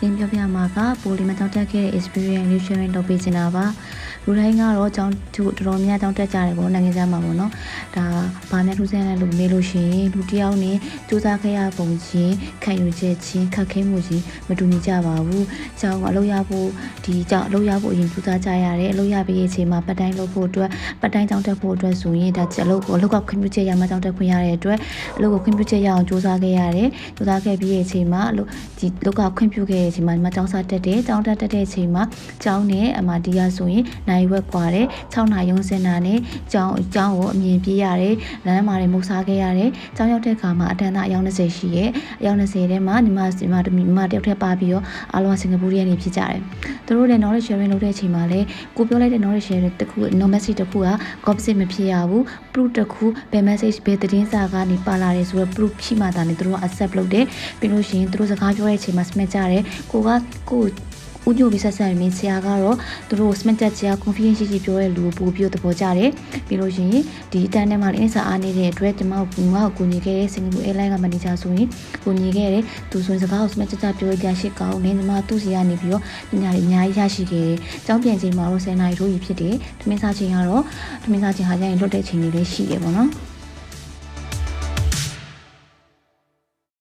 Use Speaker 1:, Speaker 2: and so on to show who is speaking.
Speaker 1: သင်ပြောပြမှာကပိုလီမတောင်းတက်ခဲ့တဲ့ experience လေး sharing လုပ်ပေးနေတာပါ လူတိုင်းကတော့ကျောင်းသူတော်တော်များတောင်းတက်ကြတယ်ပေါ့နိုင်ငံခြားမှာပေါ့နော်ဒါဘာနဲ့ထူးဆန်းတဲ့လူမေးလို့ရှိရင်လူတစ်ယောက်နဲ့စူးစမ်းခဲ့ရပုံချင်းခံယူချက်ချင်းခက်ခဲမှုချင်းမတူညီကြပါဘူးကျောင်းကအလုပ်ရဖို့ဒီကျောင်းအလုပ်ရဖို့အရင်စူးစမ်းကြရတယ်အလုပ်ရပြီးအချိန်မှာပတ်တိုင်းလုပ်ဖို့အတွက်ပတ်တိုင်းကျောင်းတက်ဖို့အတွက်ဆိုရင်ဒါအလုပ်ကိုအလုပ်ကခွင့်ပြုချက်ရမှကျောင်းတက်ခွင့်ရတဲ့အတွက်အလုပ်ကိုခွင့်ပြုချက်ရအောင်စူးစမ်းခဲ့ရတယ်စူးစမ်းခဲ့ပြီးအချိန်မှာအလုပ်ဒီလောက်ကခွင့်ပြုခဲ့တဲ့အချိန်မှာဒီမှာကျောင်းစားတက်တယ်ကျောင်းတက်တက်တဲ့အချိန်မှာကျောင်းနဲ့အမဒီယာဆိုရင်နိုင်ရီဝက်ကွာတယ်6နာရီရုံးစင်တာနဲ့ကျောင်းကျောင်းကိုအမြင်ပြေးရတယ်လမ်းမှာတွေမုတ်စားခဲ့ရတယ်ကျောင်းရောက်တဲ့အခါမှာအတန်းသားအယောက်20ရှိရဲ့အယောက်20ထဲမှာညီမညီမတမီညီမတယောက်ထက်ပါပြီးတော့အားလုံးကစင်ကာပူရနေဖြစ်ကြတယ်သူတို့လည်း knowledge sharing လုပ်တဲ့အချိန်မှာလည်းကိုပြောလိုက်တဲ့ knowledge sharing တစ်ခု no message တစ်ခုက gossip မဖြစ်ရဘူး proof တစ်ခုဘယ် message ဘယ်သတင်းစာကနေပါလာတယ်ဆိုတော့ proof ရှိမှသာလေသူတို့က accept လုပ်တယ်ပြီးလို့ရှိရင်သူတို့စကားပြောတဲ့အချိန်မှာ smash ကြတယ်ကိုကကို ဦးညိုပြီးဆက်ဆက်မင်းဆရာကတော့သူတို့ smart ကြချာ confidence ရှိရှိပြောတဲ့လူကိုပို့ပြီးတော့သဘောကျတယ်ပြီးလို့ရှိရင်ဒီအတန်းထဲမှာလည်းအင်းစာအားနေတဲ့အတွက်ကျွန်မကငါ့ကိုကူညီခဲ့တဲ့စင်ကာပူ airline ကမန်နေဂျာဆိုရင်ကူညီခဲ့တယ်သူဆိုရင်စကားကို smart ကြချာပြောရရှိကောင်းနေညီမသူ့စီကနေပြီးတော့ပညာတွေအများကြီးရရှိခဲ့တယ်။ကျောင်းပြန်ချိန်မှာတော့10နာရီထိုးကြီးဖြစ်တယ်။သမင်းစားချိန်ကတော့သမင်းစားချိန်ဟာကျရင်လွတ်တဲ့ချိန်တွေလည်းရှိတယ်ပေါ့နော်။